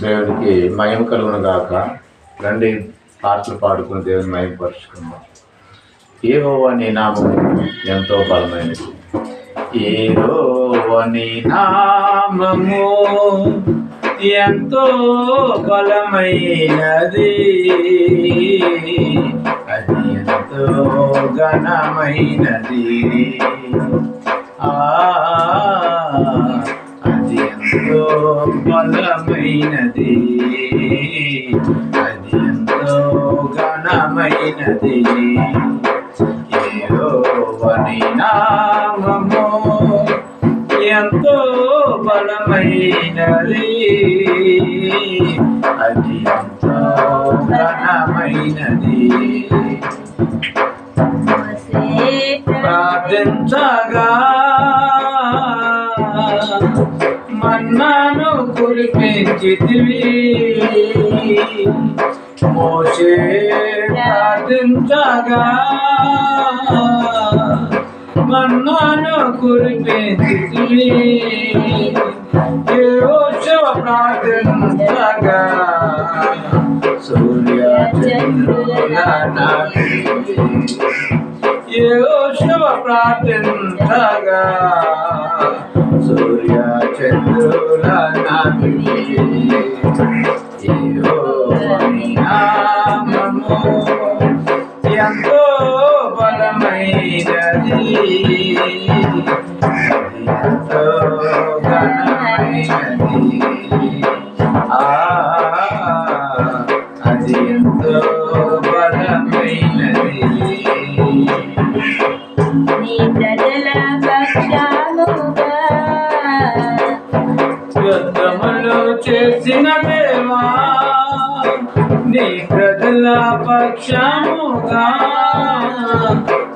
దేవునికి మయం కలుగును గాక. రండి పాటలు పాడుకుని దేవుని మహిమపరుచుకుందాం ఏహోవా నీ నామం ఎంతో బలమైనది. ఏహోవా నీ నామము ఎంతో బలమైనది. అది ఎంతో ఘనమైనది. ఆ అది ఎంతో బలమైనది అది ఎంతో ఘనమైనది. ఏవని నామము ఎంతో బలమైనది. అది ఎంతో ఘనమైనది. ప్రార్థించగా మన్నాను కురిపించితివి మోసే ప్రార్థించగా మన్నాను కురిపించితివి యోశవ ప్రార్థించగా సూర్య చంద్రుల ఏ యోశవ ప్రార్థించగా చంద్రుల నామము ఎంతో బలమైనది ఎంతో ఘనమైనది అది ఎంతో బలమైనది చేసిన దేవా నీ ప్రజల పక్షముగా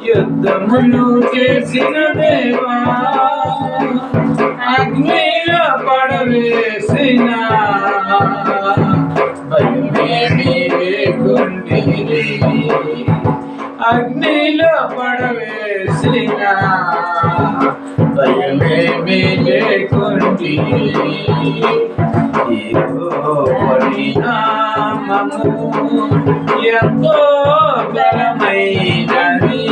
యుద్ధమును చేసిన దేవా అగ్నిలో పడవేసిన భయమే భయమేమీ లేకుండిరి. అగ్నిలో పడవేసిన. భయమేమీ లేకుండి నామము ఎంతో బలమైనది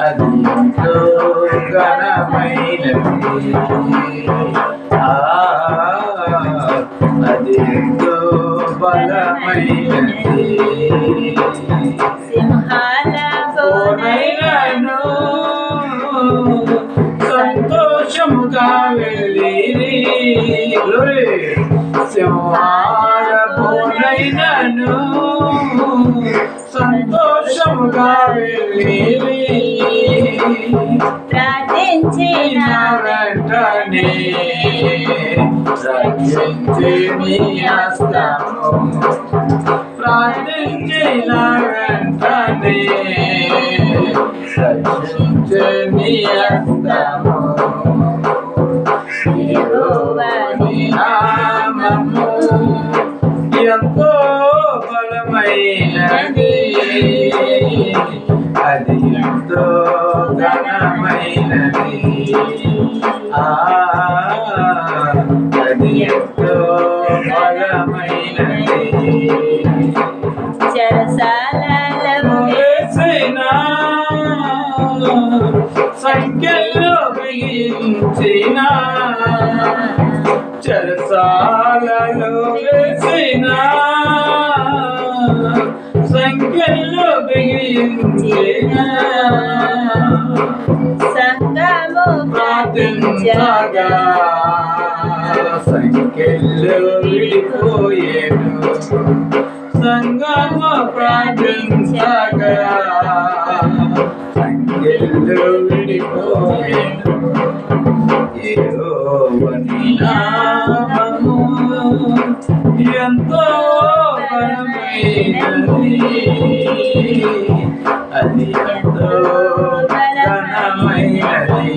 అది ఎంతో ఘనమైనది. ఆ, అది ఎంతో బలమైనది సింహాల ఓనైనాను సంతోషముగా వెళ్ళిరి. పోనైనాను సంతోషముగా వెళ్ళిరి. ప్రార్థించిన? వెంటనే రక్షించి నీ హస్తము ప్రార్థించిన వెంటనే రక్షించి నీ హస్తము బలమైనది అది ఎంతో ఘనమైనది అది ఎంతో బలమైనది చెరసాలలో వేసిన సంఖ్యలో చెరసాలలో సంఖ్యలో బిగించిన సంగము ప్రార్థించగా సంఖ్యలో విడిపోయేను సంగమ ప్రార్థించగా సంఖ్యలో విడిపోయేను యెహోవాని నామము ఎంతో బలమైనది అది ఎంతో ఘనమైనది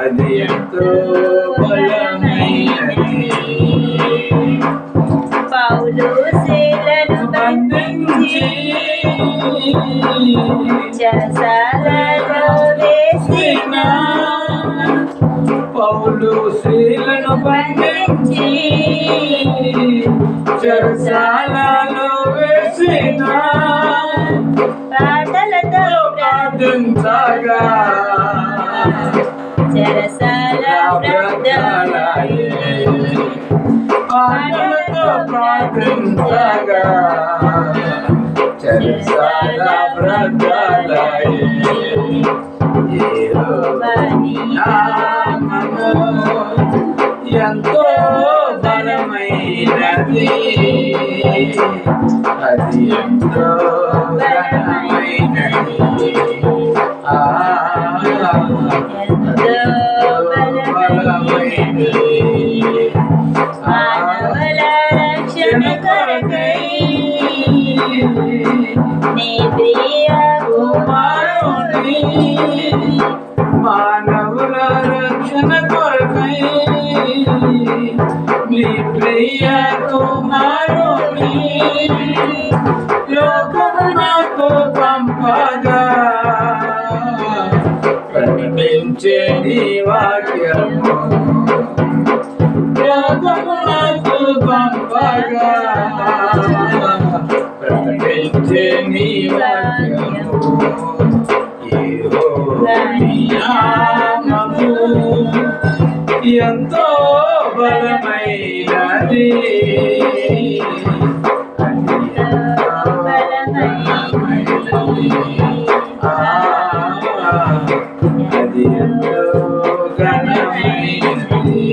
అది ఎంతో బలమైనది పౌలు శీలను బంధించి చెరసాలలో వేసిన పౌలు శీలను బంధించి చెరసాలలో వేసిన పాటలతో ప్రార్థించగా చెరసాల బ్రద్దలాయి పాటలతో ప్రార్థించగా చెరసాల ఎంతో బలమైనది అది ఎంతో బలమైనది ఆ, ఎంతో బలమైనది ఆ, మానవుల రక్షణ కొరకై నీ ప్రియ కుమారుని నీ ప్రియ కుమారుని లోకము నాకు పంపగా ప్రకటించే నీ వాక్యము. లోకము నాకు పంపగా ప్రకటించే నీ వాక్యము యెహోవాని నామము ఎంతో బలమైనది అది ఎంతో ఘనమైనది